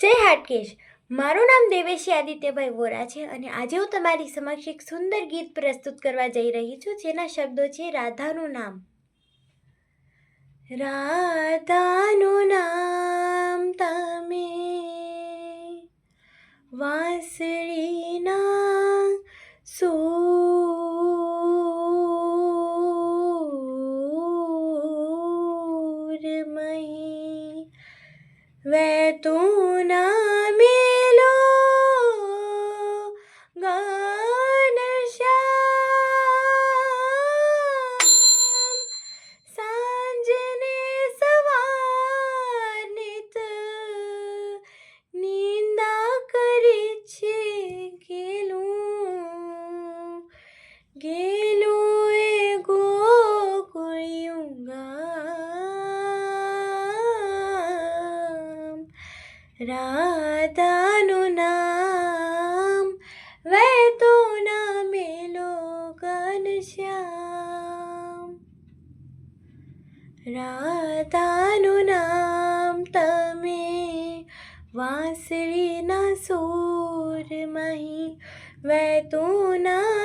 જય હાટકેશ. મારું નામ દેવેશી આદિત્યભાઈ વોરા છે અને આજે હું તમારી સમક્ષ એક સુંદર ગીત પ્રસ્તુત કરવા જઈ રહી છું, જેના શબ્દો છે રાધાનું નામ. રાધાનું નામ તમે વાંસળીના তো না રાધાનું નામ વહેતો ના મેલો ઘનશ્યામ રાધાનું નામ તમે વાંસળીના સૂરમહી વહેતું ના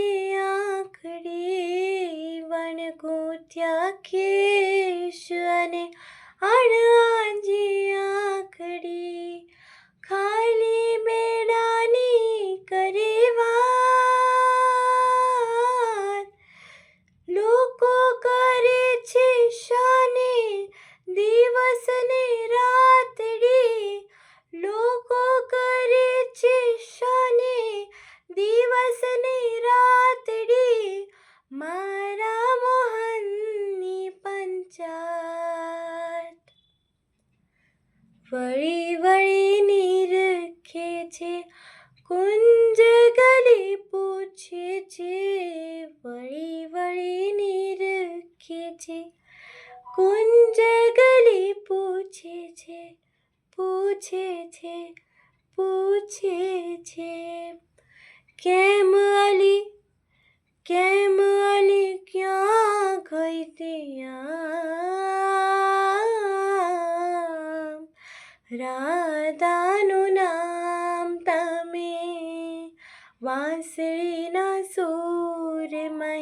बड़ी बड़ी नीर खेचे कुंज गली पूछे छे बड़ी बड़ी नीर खेचे कुंज गली पूछे छे पूछे छे पूछे छे कैम अली રાધાનું નામ તમે વાંસળીના સૂરમય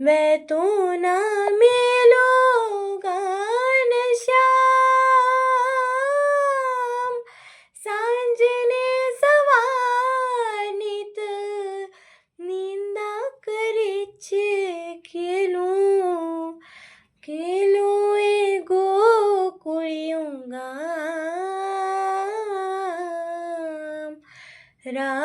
મેં ના મેં Ta-da!